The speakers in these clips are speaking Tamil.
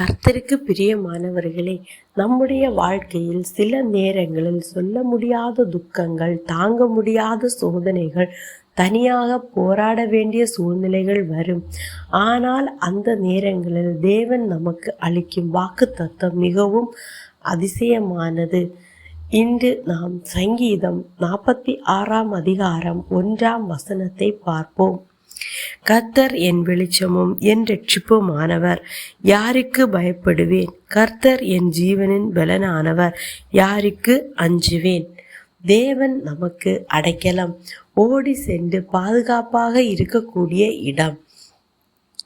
கர்த்தருக்கு பிரியமானவர்களே நம்முடைய வாழ்க்கையில் சில நேரங்களில் சொல்ல முடியாத துக்கங்கள் தாங்க முடியாத சோதனைகள் தனியாக போராட வேண்டிய சூழ்நிலைகள் வரும். ஆனால் அந்த நேரங்களில் தேவன் நமக்கு அளிக்கும் வாக்கு தத்துவம் மிகவும் அதிசயமானது. இன்று நாம் சங்கீதம் நாற்பத்தி ஆறாம் அதிகாரம் ஒன்றாம் வசனத்தை பார்ப்போம். கர்த்தர் என் வெளிச்சமும் என் ரட்சிப்புமானவர். யாருக்கு பயப்படுவேன்? கர்த்தர் என் ஜீவனின் பலனானவர். யாருக்கு அஞ்சுவேன்? தேவன் நமக்கு அடைக்கலம். ஓடி சென்று பாதுகாப்பாக இருக்கக்கூடிய இடம்.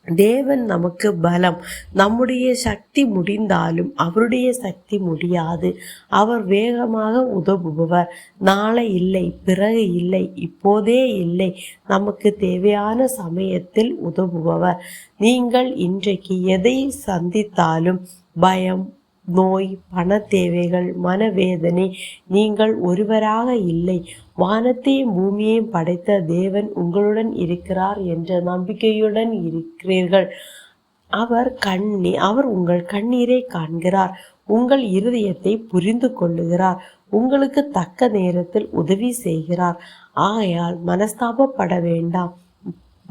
தேவன் நமக்கு பலம். நம்முடைய சக்தி முடிந்தாலும் அவருடைய சக்தி முடியாது. அவர் வேகமாக உதவுபவர். நாளை இல்லை பிறகு இல்லை இப்போதே இல்லை. நமக்கு தேவையான சமயத்தில் உதவுபவர். நீங்கள் இன்றைக்கு எதை சந்தித்தாலும் பயம் நோய் பண தேவைகள் மனவேதனை நீங்கள் ஒருவராக இல்லை. வானத்தையும் பூமியையும் படைத்த தேவன் உங்களுடன் இருக்கிறார் என்ற நம்பிக்கையுடன் இருக்கிறீர்கள். அவர் கண்ணி அவர் உங்கள் கண்ணீரை காண்கிறார். உங்கள் இருதயத்தை புரிந்து கொள்ளுகிறார். உங்களுக்கு தக்க நேரத்தில் உதவி செய்கிறார். ஆகையால் மனஸ்தாபப்பட வேண்டாம்.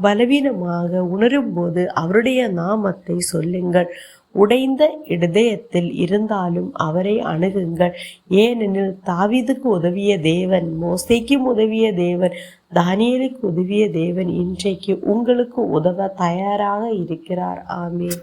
பலவீனமாக உணரும்போது அவருடைய நாமத்தை சொல்லுங்கள். உடைந்த இடதயத்தில் இருந்தாலும் அவரை அணுகுங்கள். ஏனெனில் தாவீதுக்கு உதவிய தேவன் மோசைக்கும் உதவிய தேவன் தானியலுக்கு உதவிய தேவன் இன்றைக்கு உங்களுக்கு உதவ தயாராக இருக்கிறார். ஆமீன்.